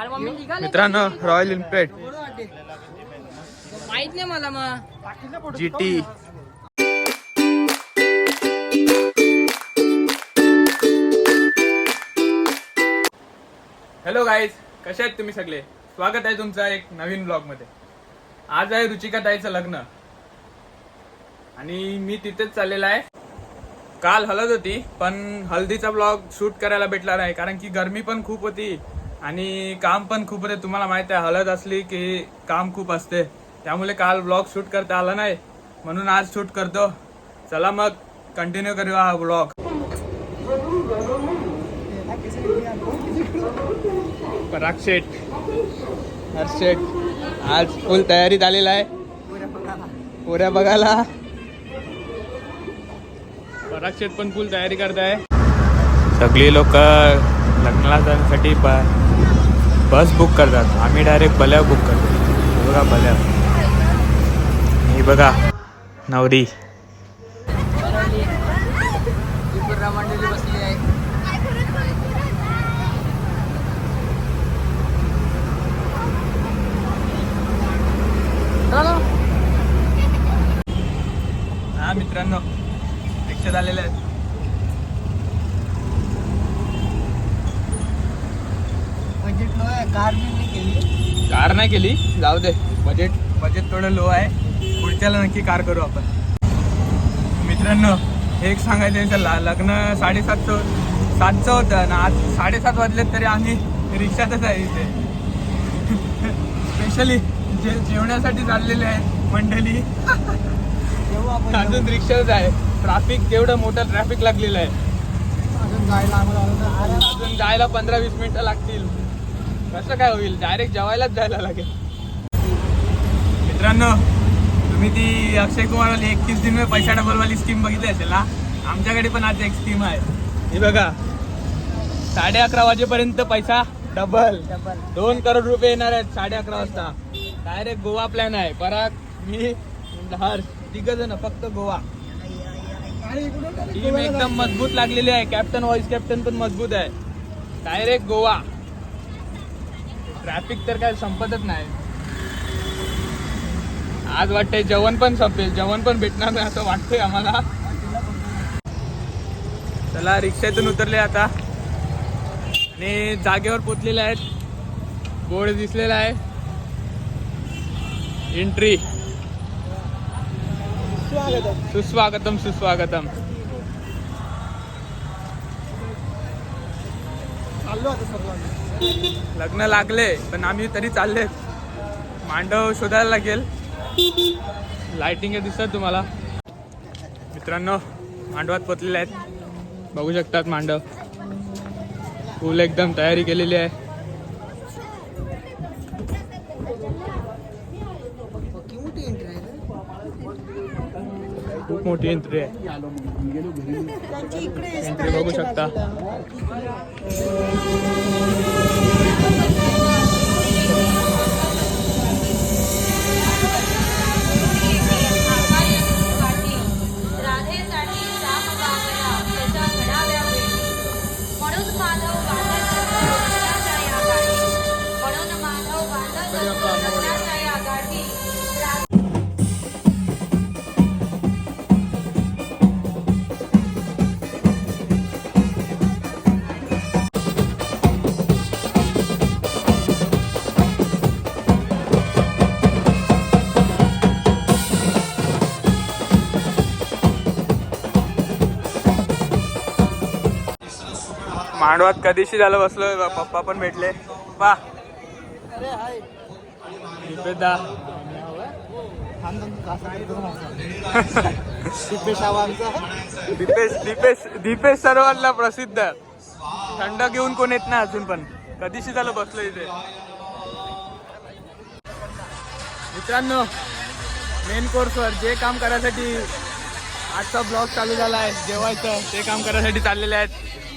मित्रांनो royal Enfield माहीत नाही मला मग. जी टी हॅलो गाईज कसे आहेत तुम्ही सगळे? स्वागत आहे तुमचं एक नवीन ब्लॉगमध्ये आज आहे रुचिका ताईचं लग्न. आणि मी तिथेच चाललेला आहे. काल हळद होती पण हल्दीचा ब्लॉग शूट करायला भेटला नाही कारण की गरमी पण खूप होती. आणि काम पण खूप होते तुम्हाला माहिती आहे हळद असली की काम खूप असते. त्यामुळे काल ब्लॉग शूट करता आला नाही म्हणून आज शूट करतो. चला मग कंटिन्यू करूया हा ब्लॉग पराग शेठ हर्ष शेठ आज फुल तयारीत आलेला आहे. पोऱ्या बघायला. पराग शेठ पण फुल तयारी करताय. सगळी लोक लग्नाला जाण्यासाठी बस बुक करतात. आम्ही डायरेक्ट बल्या बुक करतो. बघा बल्या. हे बघा. नवरी मंडळी बसली आहे चला. हा मित्रांनो रिक्षा झालेल्या आहेत बजेट लो आहे कार नाही केली. जाऊ दे. बजेट बजेट थोडं लो आहे. पुढच्याला नक्की कार करू आपण. मित्रांनो एक सांगायचं आहे, ल- लग्न साडेसातचं सातचं होतं आणि आज साडेसात वाजलेत तरी आम्ही रिक्षातच आहे इथे. स्पेशली जे जेवण्यासाठी चाललेले आहे मंडळी. अजून रिक्षाच आहे. ट्रॅफिक तेवढं मोठं ट्रॅफिक लागलेलं आहे. अजून जायला अजून जायला पंधरा वीस मिनिटं लागतील. कसं काय होईल? डायरेक्ट जेवायलाच जायला लागेल. मित्रांनो तुम्ही ती अक्षय कुमार वाली एकतीस दिन में पैसा डबल वाली स्कीम बघितली असेल ना आमच्याकडे पण आज एक स्कीम आहे. ही बघा. साडे अकरा वाजेपर्यंत पैसा डबल. डबल. दोन करोड रुपये येणार आहेत साडे अकरा वाजता. डायरेक्ट गोवा प्लॅन आहे. पराग मी हर तिघ जण फक्त गोवा. टीम एकदम मजबूत लागलेली आहे. कॅप्टन व्हाईस कॅप्टन पण मजबूत आहे. डायरेक्ट गोवा. ट्रॅफिक तर काय संपतच नाही. आज वाटतंय जेवण पण संपेल. जेवण पण भेटणार नाही असं वाटतंय आम्हाला. चला रिक्षातून उतरले आता. आणि जागेवर पोचलेले आहेत. बोर्ड दिसलेला आहे. एंट्री सुस्वागतम. सुस्वागतम चाललो आता लग्न लागले पण आम्ही तरी चालले. मांडव शोधायला लागेल. लाइटिंग दिसतात तुम्हाला. मित्रांनो मांडवात पोचलेले आहेत. बघू शकतात मांडव. फुल एकदम तयारी केलेली आहे मोठी एंट्री आहे रे. खूप मोठी एंट्री आहे. एंट्री बघू शकता. मांडवात कधीशी झालं बसलो पप्पा पण भेटले. पा. दीपेश दीपेश दीपेश सर्वांना प्रसिद्ध. थंड घेऊन कोण येत नाही अजून पण. कधीशी झालं बसलो इथे. मित्रांनो मेन कोर्सवर जे काम करायसाठी आजचा ब्लॉग चालू झाला आहे जेवायचं ते काम करायसाठी चाललेले आहेत.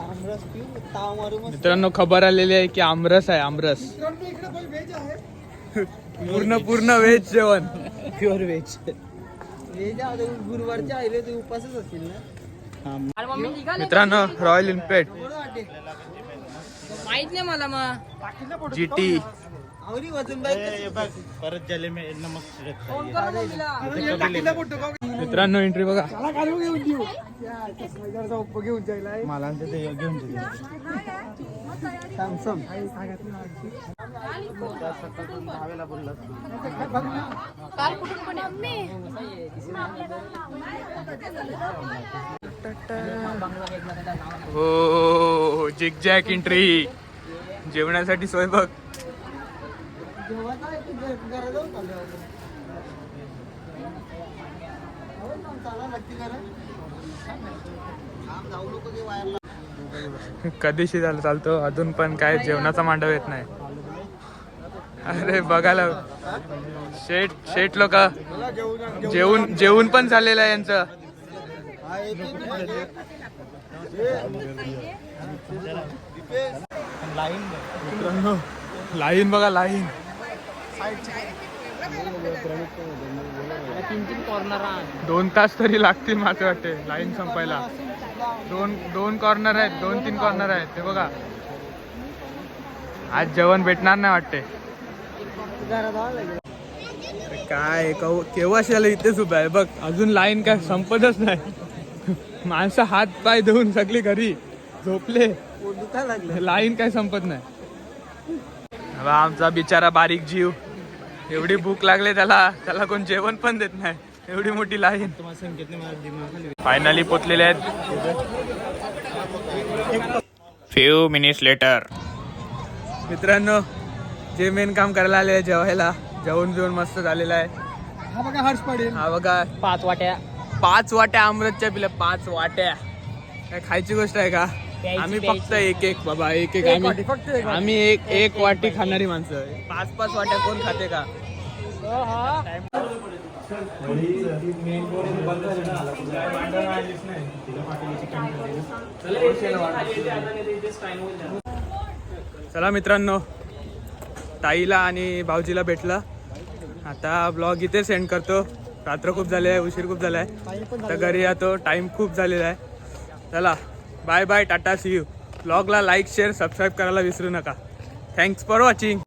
आमरस पिऊ ताव मारू मस्त मित्रांनो खबर आलेली आहे की आमरस आहे आमरस. पूर्ण पूर्ण व्हेज जेवण. प्युअर व्हेज व्हेज आहे गुरुवारचे आले ते उपासच असतील ना. मित्रांनो रॉयल इनफेड माहीत नाही मला मग. जी टी आवरी वजन परत जले में नमक मित्रांनो एंट्री बघा. घेऊन जायला. मला ते घेऊन सॅमसंग हो जिग जॅक एंट्री जेवणासाठी सोय बघ कधीशी झालं चालतो? अजून पण काय जेवणाचा मांडव येत नाही. अरे बघायला. शेट शेट लोक जेवून जेवून पण झालेलं आहे यांचं. हा. लाईन बघा लाईन. तीन तीन कॉर्नर दोन तास तरी लागतील माझं वाटते. लाईन संपायला. दोन दोन कॉर्नर आहेत. दोन तीन कॉर्नर आहेत. ते बघा. आज जेवण भेटणार नाही वाटते. काय कव- केव्हाशी आलं इथेच उभं आहे? बघ अजून लाईन काय संपतच नाही. माणसं हात पाय धुवून सगळी घरी झोपले. लाईन काय संपत नाही. आमचा बिचारा बारीक जीव. एवढी भूक लागले त्याला त्याला कोण जेवण पण देत नाही. एवढी मोठी लाईन. फायनली पोचलेले आहेत. फ्यू मिनिट्स लेटर मित्रांनो जे मेन काम करायला आले आहे जेवायला जेवण जेवण मस्त झालेलं आहे. हा बघा हर्ष पडेल हा बघा. पाच वाट्या. पाच वाट्या अमृतच्या पिल्या पाच वाट्या. काय खायची गोष्ट आहे का? आम्ही. फक्त एक एक बाबा एक एक आम्ही. आम्ही एक एक वाटी खाणारी माणसं. पाच पाच वाट्या कोण खाते का? चला मित्रांनो ताईला आणि भाऊजीला भेटला. आता ब्लॉग इथे सेंड करतो. रात्र खूप झाले आहे उशीर खूप झाला आहे तर घरी येतो टाईम खूप झालेला आहे. चला bye bye tata see you ब्लॉगला like share subscribe करायला विसरू नका. Thanks for watching